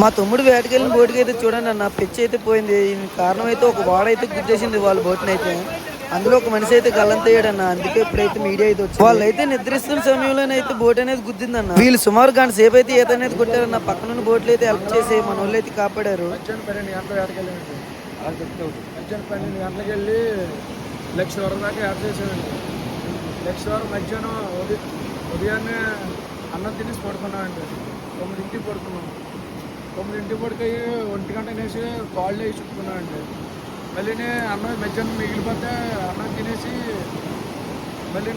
మా తమ్ముడు వేటకెళ్ళిన బోటుకి అయితే చూడండి అన్న పిచ్చి అయితే పోయింది. కారణం అయితే ఒక వాడ అయితే గుద్దేసింది వాళ్ళ బోట్ని అయితే. అందులో ఒక మనిషి అయితే గల్లంతయ్యాడన్న అందుకే ఇప్పుడైతే మీడియా అయితే వచ్చింది. వాళ్ళు అయితే నిద్రిస్తున్న సమయంలోనైతే బోట్ అనేది గుద్దిందన్న. వీళ్ళు సుమారు గంట సేపు అయితే ఈత అనేది కొట్టారన్న పక్కనున్న బోట్లు అయితే హెల్ప్ చేసి మన వాళ్ళు అయితే కాపాడారు. పన్నెండు పన్నెండు గంటలకు వెళ్ళి లక్ష వరకు దాకా ఏట చేసామండి లక్ష వరకు మధ్యాహ్నం ఉదయాన్నే అన్నం తినేసి పడుకున్నామండి తొమ్మిదింటికి పడుకున్నాం తొమ్మిదింటికి పడికి ఒంటి గంట అనేసి కాళ్ళు వేసి చుట్టుకున్నానండి. మళ్ళీ అన్నం మధ్యాహ్నం మిగిలిపోతే అన్నం తినేసి మళ్ళీ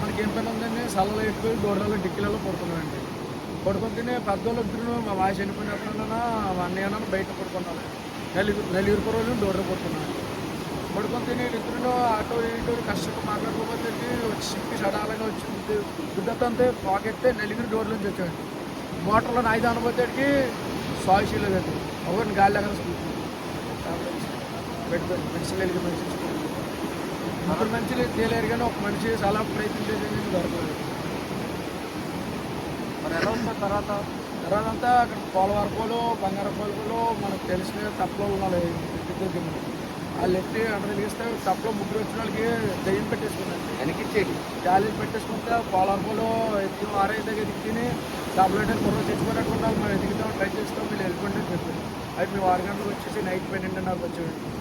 మనకి ఏం పని ఉందండి? సలలో ఎక్కువ దూరాలు డిక్కీలలో పడుకున్నానండి. పడుకొని తిని పెద్దోళ్ళు ఇద్దరు మా వాయి చనిపోయినప్పుడు మా అన్నయ్య బయట పడుకున్నాను నలుగురు నలుగురు రోజులు దూరం పడుకున్నాను పడుకొని తిని ఇద్దరు ఆటో ఏంటో కష్టం మాట్లాడుకోకపోతే వచ్చి సిప్పి సడాలంగా వచ్చి గుడ్డతంతే పాకెత్తే నలుగురు డోర్లోంచి వచ్చాడు మోటార్లో నాయుధ అనుభూతికి సాయిషీలో పెట్టి ఒకటి గాలి దగ్గర పెట్టుకోండి మనుషులు వెలిగి మనిషి. ముగ్గురు మనుషులు తేలేరు కానీ ఒక మనిషి చాలా ప్రయత్నం చేయలేదు దొరకలేదు. మరి ఎలా ఉంటుంది తర్వాత? తర్వాత అంతా అక్కడ పోలవరపులు బంగారపులు మనకు తెలిసిన తప్పలో ఉన్నాయి. ఇంటి దగ్గర వాళ్ళు ఎత్తి అక్కడ తెలిస్తే తప్పలో ముగ్గురు వచ్చిన వాళ్ళకి దయ్యం పెట్టేసుకున్నారు. వెనకిచ్చేది జాలీలు పెట్టేసుకుంటే పోలవరపులు ఎత్తి ఆరై దగ్గర ఎత్తిని డబ్బులు అంటే కుర్ర తెచ్చుకున్నట్టుకుంటే మనం ఎదుగుతాం ట్రై చేస్తాం వీళ్ళు వెళ్ళిపోండి అని చెప్పారు. అది మేము ఆరు గంటలకు వచ్చేసి నైట్ పన్నెండు నాకు వచ్చేవాడు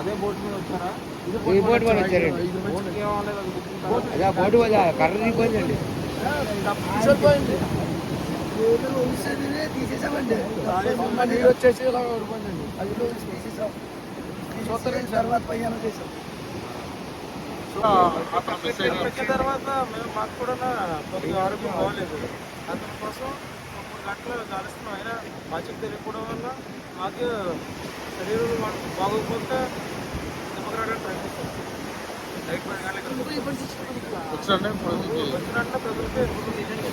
అదే బోట్ మీద వచ్చారా? ఇది బోట్ మీద ఆ బోటు కర్ర దిగిపోయిందండి. తీసేసామండి వచ్చేసి ఇలా అది చూస్తారండి సార్ వచ్చిన తర్వాత మేము మాకు కూడా కొద్దిగా ఆరోగ్యం బాగోలేదు అతని కోసం ఒక మూడు గంటలు గాలిస్తున్నాం అయినా బాధ్యత తెలియకపోవడం వల్ల మాకు శరీరం బాగోకపోతే నిమ్మకరాడని ప్రయత్నిస్తాం వచ్చినట్టు ప్రజలకి